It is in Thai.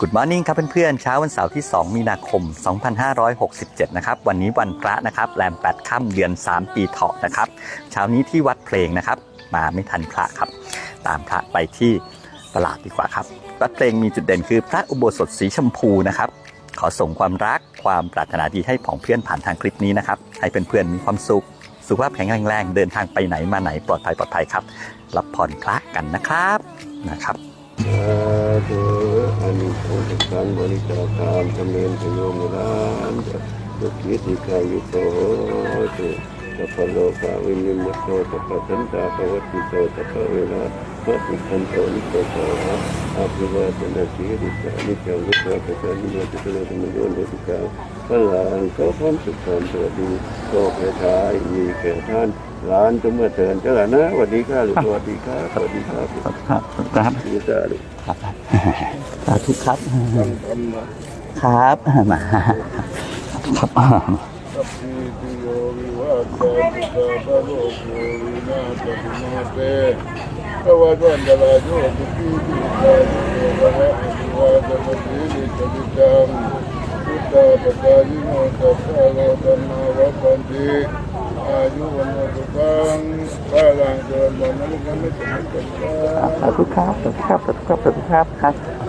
Good Morning ครับเพื่อนๆเช้าวันเสาร์ที่ 2 มีนาคม 2567 นะครับ วันนี้วันพระนะครับแรม 8 ค่ำเดือน 3 ปีเถาะนะครับ เช้านี้ที่วัดเพลงนะครับ มาไม่ทันพระครับ ตามพระไปที่ตลาดดีกว่าครับ วัดเพลงมีจุดเด่นคือพระอุโบสถสีชมพูนะครับ ขอส่งความรักความปรารถนาดีให้ผองเพื่อนผ่านทางคลิปนี้นะครับ ให้เพื่อนๆมีความสุข สุขภาพแข็งแรงเดินทางไปไหนมาไหนปลอดภัยปลอดภัยครับ รับพรพระกันนะครับนะครับ ธุอานิสงส์การบริจาคทานจำเริญปรโยชน์ร้านสุขิติกายุโตตุสัพพโลกาวินิมตโตสัพพสันตาภวติโตสัพพเวลาปฏิคันโตนิโตสาวะอาภิวาทนาสีริสานิจังวุฒาปัจจานิโยติโลธรรมโยนโลติกาพลังก็พร้อมสุขความสวัสดีโตแก่ทายมีแก่ท่าน ร้านจงเมื่อเถินเจ้าหลานนะสวัสดีครับสวัสดีครับสวัสดีครับครับครับดีจ้าลูกครับสาธุครับธรรมะครับมาครับสัพพิติโยวิวัตติสัพพะโลกโควินาศปินาเตภวัตวันตราโยสุขีติกายุโกภวะอภิวาทนาสีลิสติจังพุทธาปจายโนตัสสะโลธรรมาวัฏันติ อายุวันโ